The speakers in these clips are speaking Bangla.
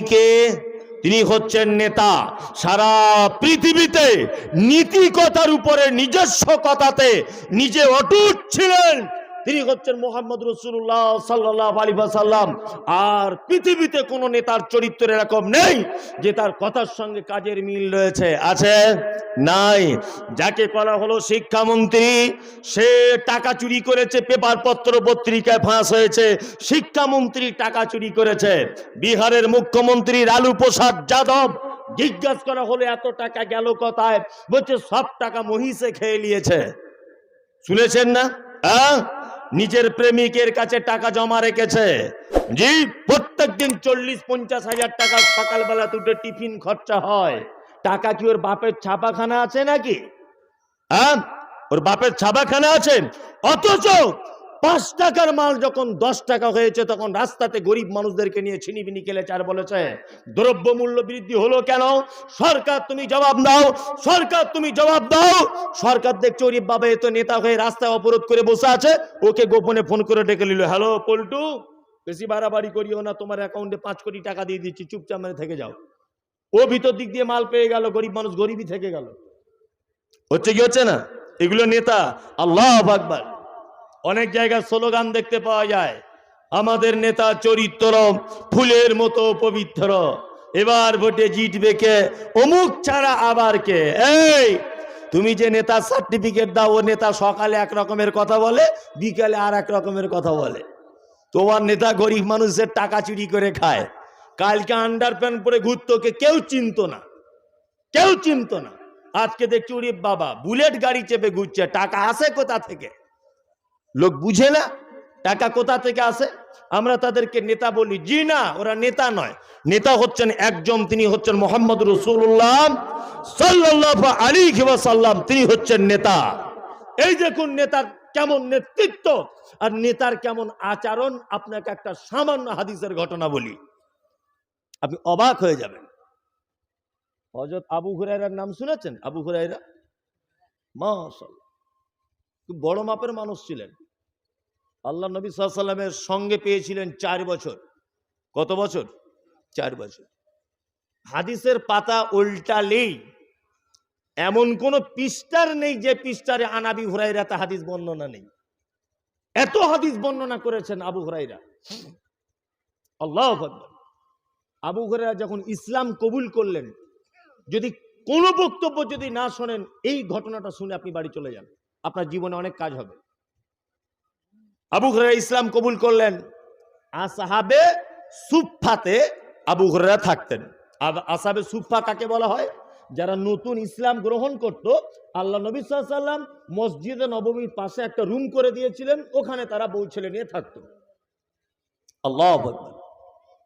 কে তিনি হচ্ছেন নেতা। সারা পৃথিবীতে নীতিকতার উপরে নিজস্ব কথাতে নিজে অটুট ছিলেন। তিনি হচ্ছেন মোহাম্মদ রসুল্লাহ সাল্লাহ আলী সাল্লাম আর পৃথিবীতে কোনো নেতার চরিত্র এরকম নেই যে তার কথার সঙ্গে কাজের মিল রয়েছে। আছে? নাই। যাকে করা হলো শিক্ষামন্ত্রী, সে টাকা চুরি করেছে পেপার পত্র পত্রিকায় ফাঁস হয়েছে, শিক্ষামন্ত্রী টাকা চুরি করেছে। বিহারের মুখ্যমন্ত্রী লালু প্রসাদ যাদব জিজ্ঞাসা করা হলো, এত টাকা গেল কথায়? বলছে, সব টাকা মহিষে খেয়ে নিয়েছে। শুনেছেন না? হ্যাঁ? নিজের প্রেমিকের কাছে টাকা জমা রেখেছে। জি, প্রত্যেকদিন চল্লিশ, পঞ্চাশ হাজার টাকা সকালবেলা দুটো টিফিন খরচা হয়। টাকা কি ওর বাপের ছাপাখানা আছে নাকি? হ্যাঁ? ওর বাপের ছাপাখানা আছে। অথচ পাঁচ টাকার মাল যখন দশ টাকা হয়েছে, তখন রাস্তাতে গরিব মানুষদেরকে নিয়ে ছিনিবিনি কেলে চার বলেছে, দ্রব্য মূল্য বৃদ্ধি হলো কেন? সরকার তুমি জবাব দাও, সরকার তুমি জবাব দাও। সরকার দেখছে গরিব বাবা এ তো নেতা হয়ে রাস্তায় অবরোধ করে বসে আছে, ওকে গোপনে ফোন করে ডেকে নিল, হ্যালো পল্টু, বেশি বাড়াবাড়ি করিও না, তোমার অ্যাকাউন্টে পাঁচ কোটি টাকা দিয়ে দিচ্ছি, চুপচাপ মেরে থেকে যাও। ও ভিতর দিক দিয়ে মাল পেয়ে গেল, গরিব মানুষ গরিবই থেকে গেল। হচ্ছে কি হচ্ছে না? এগুলো নেতা, আল্লাহ আকবার। অনেক জায়গায় স্লোগান দেখতে পাওয়া যায়, আমাদের নেতা চরিত্র ফুলের মতো পবিত্র। এবার ভোটে জিতবে কে? অমুক ছাড়া আবার কে? এই, তুমি যে নেতা সার্টিফিকেট দাও, ও নেতা সকালে এক রকমের কথা বলে, বিকালে আর এক রকমের কথা বলে। তোমার নেতা গরিব মানুষের টাকা চুরি করে খায়। কালকে আন্ডার প্যান্ট পরে ঘুরতোকে কেউ চিনতো না। কেউ চিনত না। আজকে দেখছি উড়ি বাবা, বুলেট গাড়ি চেপে ঘুরছে, টাকা আসে কোথা থেকে? লোক বুঝে না, টাকা কোথা থেকে আসে? আমরা তাদেরকে নেতা বলি, জি না, ওরা নেতা নয়। নেতা হচ্ছেন একজন, তিনি হচ্ছেন মোহাম্মদ রসুল্লাহ সাল্লাহ আলী সাল্লাম তিনি হচ্ছেন নেতা। এই দেখুন নেতার কেমন নেতৃত্ব, আর নেতার কেমন আচরণ, আপনাকে একটা সামান্য হাদিসের ঘটনা বলি। আপনি অবাক হয়ে যাবেন। হজরত আবু হুরাইরার নাম শুনেছেন? আবু হুরাইরা মাশাল্লাহ খুব বড় মাপের মানুষ ছিলেন। আল্লাহ নবী সাল্লামের সঙ্গে পেয়েছিলেন চার বছর। কত বছর? চার বছর। হাদিসের পাতা উল্টালেই এমন কোন পৃষ্ঠার নেই যে পৃষ্ঠারে আনাবি হুরাইরাতে হাদিস বর্ণনা নেই। এত হাদিস বর্ণনা করেছেন আবু হুরাইরা আল্লাহ আবু হুরাইরা যখন ইসলাম কবুল করলেন, যদি কোনো বক্তব্য যদি না শোনেন, এই ঘটনাটা শুনে আপনি বাড়ি চলে যান। আপনার জীবনে অনেক কাজ হবে। আবু হুরাইরা ইসলাম কবুল করলেন। আসাহাবে সুফাতে আবু হুরাইরা থাকতেন। আসাবে সুফা কাকে বলা হয়? যারা নতুন ইসলাম গ্রহণ করত, আল্লাহ নবী সাল্লাম মসজিদে নবমীর পাশে একটা রুম করে দিয়েছিলেন, ওখানে তারা বউ ছেলে নিয়ে থাকত। আল্লাহ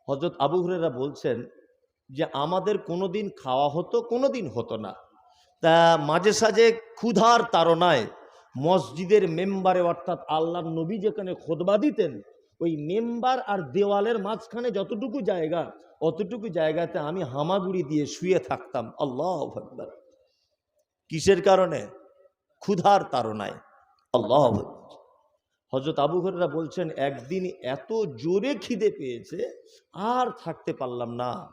হজরত আবু হুরেরা বলছেন যে, আমাদের কোনোদিন খাওয়া হতো, কোনোদিন হতো না। তা মাঝে সাঝে ক্ষুধার তাড়নায় মসজিদের মেম্বারে, অর্থাৎ আল্লাহর নবী যেখানে খোদবা দিতেন, ওই মেম্বার আর দেওয়ালের মাঝখানে যতটুকু জায়গা, অতটুকু জায়গাতে আমি হামাগুড়ি দিয়ে শুয়ে থাকতাম। আল্লাহ আকবার। কিসের কারণে? ক্ষুধার তাড়নায় আল্লাহ হজরত আবু হরেরা বলছেন, একদিন এত জোরে খিদে পেয়েছে, আর থাকতে পারলাম না।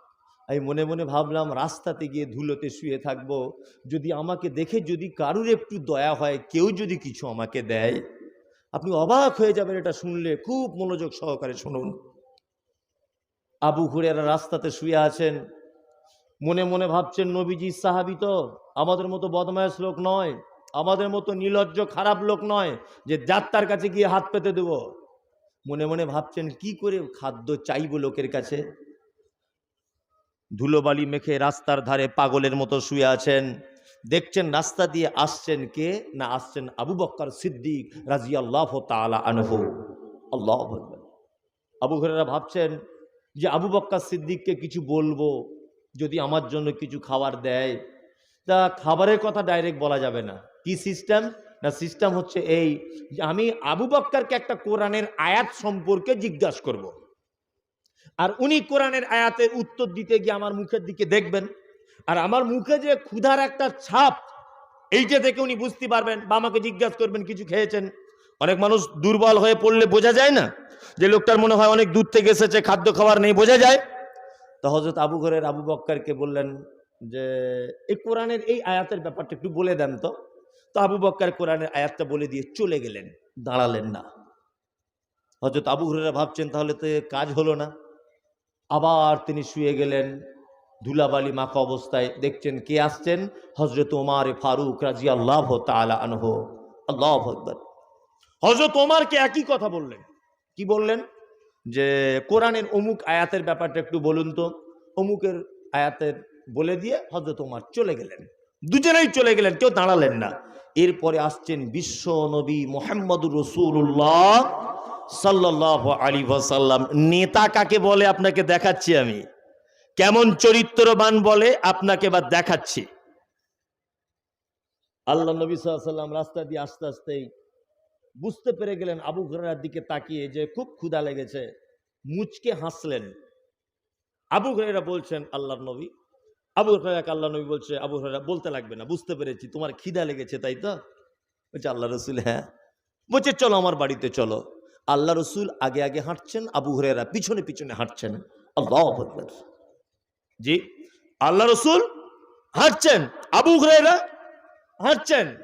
আমি মনে মনে ভাবলাম, রাস্তাতে গিয়ে ধুলোতে শুয়ে থাকব। যদি আমাকে দেখে যদি কারুর একটু দয়া হয়, কেউ যদি কিছু আমাকে দেয়। আপনি অবাক হয়ে যাবেন এটা শুনলে, খুব মনোযোগ সহকারে শুনুন। আবু হুরেরা রাস্তাতে শুয়ে আছেন। মনে মনে ভাবছেন, নবীজি সাহাবি তো আমাদের মতো বদমায়াস লোক নয়, আমাদের মতো নির্লজ্জ খারাপ লোক নয় যে যাত্রার কাছে গিয়ে হাত পেতে দেব। মনে মনে ভাবছেন, কি করে খাদ্য চাইব লোকের কাছে? ধুলোবালি মেখে রাস্তার ধারে পাগলের মতো শুয়ে আছেন। দেখছেন রাস্তা দিয়ে আসছেন কে? না আসছেন আবু বক্কর সিদ্দিক রাজি আল্লাহ তালা আনহু। আল্লাহ। আবু ঘরেরা ভাবছেন যে আবু বক্কর সিদ্দিককে কিছু বলব, যদি আমার জন্য কিছু খাবার দেয়। তা খাবারের কথা ডাইরেক্ট বলা যাবে না। কি সিস্টেম না সিস্টেম হচ্ছে এই আমি আবু বক্কারকে একটা কোরআনের আয়াত সম্পর্কে জিজ্ঞাসা করব। আর উনি কোরআনের আয়াতের উত্তর দিতে গিয়ে আমার মুখের দিকে দেখবেন। আর আমার মুখে যে ক্ষুধার একটা ছাপ এইটা দেখে উনি বুঝতে পারবেন বা আমাকে জিজ্ঞাসা করবেন, কিছু খেয়েছেন? অনেক মানুষ দুর্বল হয়ে পড়লে বোঝা যায় না যে লোকটার মনে হয় অনেক দূর থেকে এসেছে, খাদ্য খাবার নেই, বোঝা যায়। তো হজরত আবু ঘরের আবু বক্কারকে বললেন যে, এই কোরআনের এই আয়াতের ব্যাপারটা একটু বলে দেন তো। তো আবু বক্কার কোরআনের আয়াতটা বলে দিয়ে চলে গেলেন, দাঁড়ালেন না। হজরত আবু ঘরেরা ভাবছেন, তাহলে তো কাজ হলো না। আবার তিনি শুয়ে গেলেন ধুলাবালি মাখা অবস্থায়। দেখছেন কে আসছেন? হজরত ওমার ফারুক রাজি আল্লাহ তালা আনহ। আল্লাহ আকবর। হজরত ওমারকে একই কথা বললেন। কি বললেন? যে কোরআনের অমুক আয়াতের ব্যাপারটা একটু বলুন তো। অমুকের আয়াতের বলে দিয়ে হজরত ওমার চলে গেলেন। দুজনেই চলে গেলেন, কেউ দাঁড়ালেন না। এরপরে আসছেন বিশ্ব নবী মোহাম্মদুর রসুল্লাহ সাল্লাহ আলী সাল্লাম নেতা কাকে বলে? আপনাকে দেখাচ্ছি আমি। কেমন চরিত্রবান বলে? আপনাকে বা দেখাচ্ছি। আল্লাহ নবী সাল্লাম রাস্তা দিয়ে আস্তে আস্তেই বুঝতে পেরে গেলেন আবু ঘরেরার দিকে তাকিয়ে যে খুব ক্ষুধা লেগেছে। মুচকে হাসলেন। আবু ঘরেরা বলছেন আল্লাহ নবী। আবু হরাক আল্লাহ নবী বলছে, আবু হরারা বলতে লাগবে না, বুঝতে পেরেছি, তোমার খিদা লেগেছে, তাই তো? বলছে আল্লাহ রসুল হ্যাঁ। বলছে, চলো আমার বাড়িতে চলো। আল্লাহ রসুল আগে আগে হাঁটছেন, আবু হরেরা পিছনে পিছনে হাঁটছেন। আল্লাহ। জি, আল্লাহ রসুল হাঁটছেন, আবু হরেরা হাঁটছেন,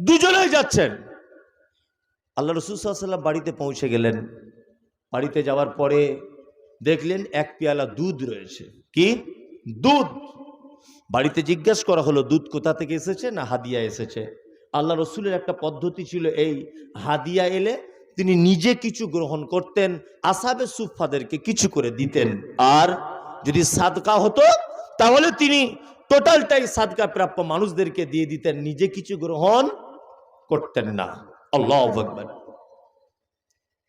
দুজনেই যাচ্ছেন। আল্লাহ রসুল সাল্লাম বাড়িতে পৌঁছে গেলেন। বাড়িতে যাওয়ার পরে দেখলেন এক পেয়ালা দুধ রয়েছে। কি? দুধ। বাড়িতে জিজ্ঞেস করা হলো, দুধ কোথা থেকে এসেছে না হাদিয়া এসেছে? আল্লাহ রসুলের একটা পদ্ধতি ছিল এই, হাদিয়া এলে তিনি নিজে কিছু গ্রহণ করতেন, আসাবে সুফাদেরকে কিছু করে দিতেন। আর যদি সাদকা হতো, তাহলে তিনি টোটালটাই সাদকা প্রাপ্য মানুষদেরকে দিয়ে দিতেন, নিজে কিছু গ্রহণ করতেন না। আল্লাহ আকবার।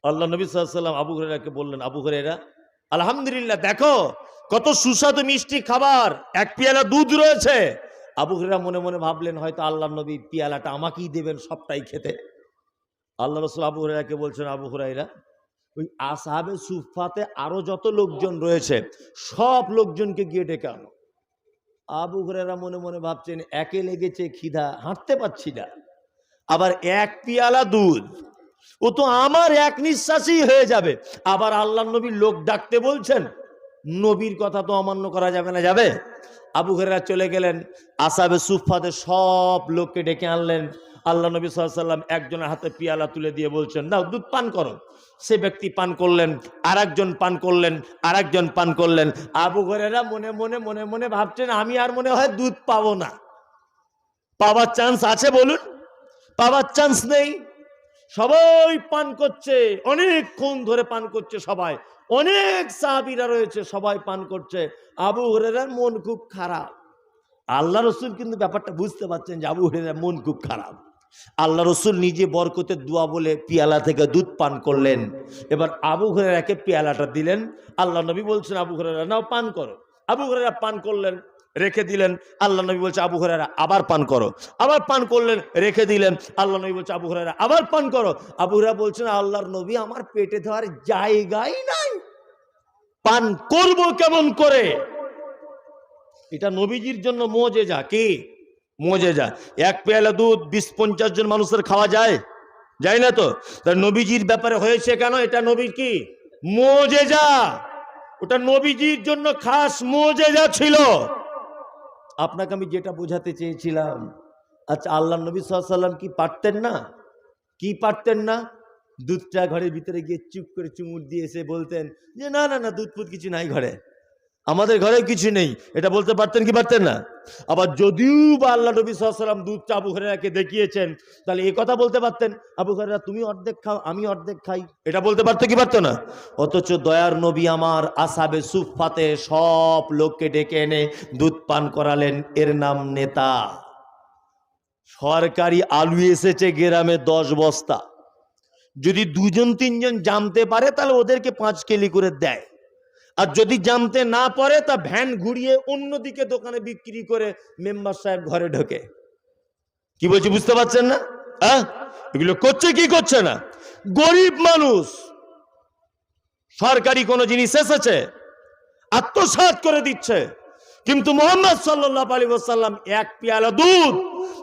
আল্লাহ নবী সাল্লাম আবু হরেরাকে বললেন, আবু হরেরা আলহামদুলিল্লাহ, দেখো কত সুস্বাদু মিষ্টি খাবার, এক পেয়ালা দুধ রয়েছে। আবু হরেরা মনে মনে ভাবলেন, হয়তো আল্লাহ নবী পেয়ালাটা আমাকেই দেবেন সবটাই খেতে। আল্লাহ রসুল আবু হরেরাকে বলছেন, আবু হরাইরা ওই আসাহাবে সুফাতে আরও যত লোকজন রয়েছে, সব লোকজনকে গিয়ে ডেকে আনো। আবু হরেরা মনে মনে ভাবছেন, একে লেগেছে খিদা, হাঁটতে পারছি না। আবার এক পিয়ালা দুধ, ও তো আমার এক নিঃশ্বাসই হয়ে যাবে। আবার আল্লাহ নবীর লোক ডাকতে বলছেন নবীর কথা তো অমান্য করা যাবে না, যাবে? আবু ঘেরা চলে গেলেন, আসাবে সুফাতে সব লোককে ডেকে আনলেন। আল্লাহ নবী সাল্লাম একজনের হাতে পিয়ালা তুলে দিয়ে বলছেন, নাও, দুধ পান করো। সে ব্যক্তি পান করলেন আর পান করলেন আর পান করলেন। আবু ঘরেরা মনে মনে মনে মনে ভাবছেন, আমি আর মনে হয় দুধ পাবো না। পাওয়ার চান্স আছে বলুন? পাওয়ার চান্স নেই। সবাই পান করছে, অনেকক্ষণ ধরে পান করছে সবাই। অনেক সাহাবিরা রয়েছে, সবাই পান করছে। আবু হরেরার মন খুব খারাপ। আল্লাহ রসুল কিন্তু ব্যাপারটা বুঝতে পারছেন যে আবু হরেরার মন খুব খারাপ। আল্লাহ রসুল নিজে বরকতের দোয়া বলে পিয়ালা থেকে দুধ পান করলেন। এবার আবু হরেরাকে পেয়ালাটা দিলেন। আল্লাহ নবী বলছেন, আবু হরেরা নাও পান করো। আবু হরেরা পান করলেন। রেখে দিলেন। আল্লাহ নবী বলছে, আবু হরেরা আবার পান করো। আবার পান করলেন, রেখে দিলেন। আল্লাহ নবী বলছে, আবু হরেরা আবার পান করো। আবু হরেরা বলছেন, আল্লাহর নবী আমার পেটে দেওয়ার জায়গাই নাই। পান করব কেমন করে? এটা নবীজির জন্য মজে যা কি? মজে যা এক পেয়ালা দুধ বিশ পঞ্চাশ জন মানুষের খাওয়া যায়? যায় না তো? নবীজির ব্যাপারে হয়েছে কেন? এটা নবীর কি? মজে যা ওটা নবীজির জন্য খাস মজে যা ছিল। আপনাকে আমি যেটা বোঝাতে চেয়েছিলাম আচ্ছা আল্লাহ নবী সাল্লাম কি পারতেন না? কি পারতেন না? দুধটা ঘরের ভিতরে গিয়ে চুপ করে চুমুর দিয়ে এসে বলতেন যে, না না না দুধ ফুধ কিছু নাই ঘরে। আমাদের ঘরে কিছু নেই। এটা বলতে পারতেন কি পারতেন না? আবার যদিও বা আল্লাহ নবী সাল্লাম দুধটা আবু হরেরাকে দেখিয়েছেন, তাহলে এই কথা বলতে পারতেন, আবু হরেরা তুমি অর্ধেক খাও, আমি অর্ধেক খাই। এটা বলতে পারতো কি পারতো না? অথচ দয়ার নবী আমার আসাবে সুফাতে সব লোককে ডেকে এনে দুধ পান করালেন। এর নাম নেতা। সরকারি আলু এসেছে গ্রামে দশ বস্তা। যদি দুজন তিনজন জানতে পারে, তাহলে ওদেরকে পাঁচ কেলি করে দেয়। আর যদি জানতে না পারে, তা ভ্যান ঘুরিয়ে অন্যদিকে দোকানে বিক্রি করে মেম্বার সাহেব ঘরে ঢোকে। কি বলছি বুঝতে পারছেন না? এগুলো করছে কি করছে না? গরিব মানুষ। সরকারি কোনো জিনিস এসেছে, আত্মসাৎ করে দিচ্ছে। কিন্তু মোহাম্মদ সাল্লাহ আলী সাল্লাম এক পেয়ালা দুধ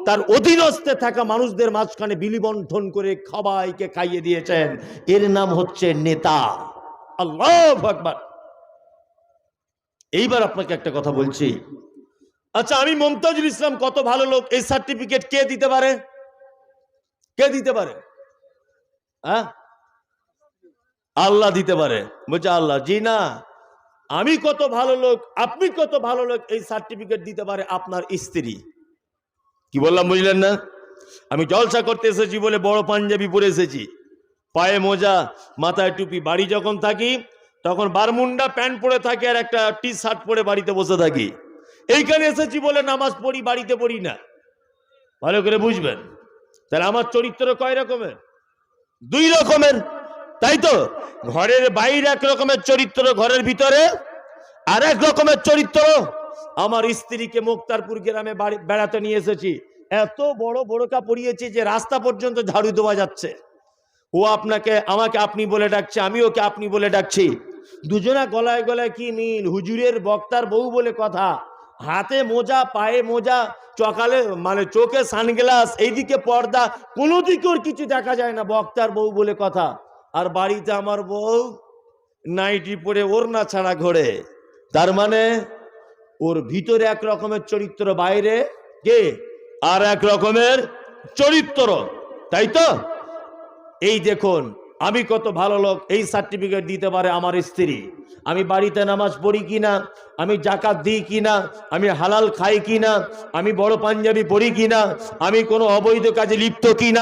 তার অধীনস্থে থাকা মানুষদের মাঝখানে বিলিবন্ধন করে খাবাইকে খাইয়ে দিয়েছেন। এর নাম হচ্ছে নেতা। আল্লাহ আকবার। এইবার আপনাকে একটা কথা বলছি। আচ্ছা আমি মমতাজুল ইসলাম কত ভালো লোক, এই সার্টিফিকেট কে দিতে পারে? কে দিতে পারে? হ্যাঁ? আল্লাহ দিতে পারে। বলছে, আল্লাহ, জি না। আমি কত ভালো লোক, আপনি কত ভালো লোক, এই সার্টিফিকেট দিতে পারে আপনার স্ত্রী। কি বললাম, বুঝলেন না? আমি জলসা করতে এসেছি বলে বড় পাঞ্জাবি পরে এসেছি। পায়ে মোজা, মাথায় টুপি, বাড়ি যখন থাকি তখন বারমুন্ডা প্যান্ট পরে থাকে আর একটা টি শার্ট পরে বাড়িতে বসে থাকি। এইখানে এসেছি বলে নামাজ পড়ি, বাড়িতে পড়ি না। ভালো করে বুঝবেন। তাহলে আমার চরিত্র কয় রকমের? দুই রকমের। তাই তো? ঘরের বাইরে এক রকমের চরিত্র ঘরের ভিতরে, আর এক রকমের চরিত্র আমার স্ত্রীকে মুক্তারপুর গ্রামে বাড়ি, বেড়াতে নিয়ে এসেছি। এত বড় বড়কা পড়িয়েছি যে রাস্তা পর্যন্ত ঝাড়ু দেওয়া যাচ্ছে। ও আপনাকে, আমাকে আপনি বলে ডাকছে আমি ওকে আপনি বলে ডাকছি। দুজনা গলায় গলায় কি মিল? হুজুরের বক্তার বউ বলে কথা। হাতে মোজা, পায়ে মোজা, চকালে মানে চোখে সানগ্লাস, এইদিকে পর্দা, কোনো দিকে ওর কিছু দেখা যায় না, বক্তার বউ বলে কথা। আর বাড়িতে আমার বউ নাইটি পরে ওর না ছাড়া ঘোরে। তার মানে ওর ভিতরে এক রকমের চরিত্র, বাইরে কে? আর এক রকমের চরিত্র। তাই তো? এই দেখুন আমি কত ভালো লোক, এই সার্টিফিকেট দিতে পারে আমার স্ত্রী। আমি বাড়িতে নামাজ পড়ি কি না আমি জাকাত দিই কি না আমি হালাল খাই কি না আমি বড় পাঞ্জাবি পড়ি কিনা, আমি কোনো অবৈধ কাজে লিপ্ত কিনা।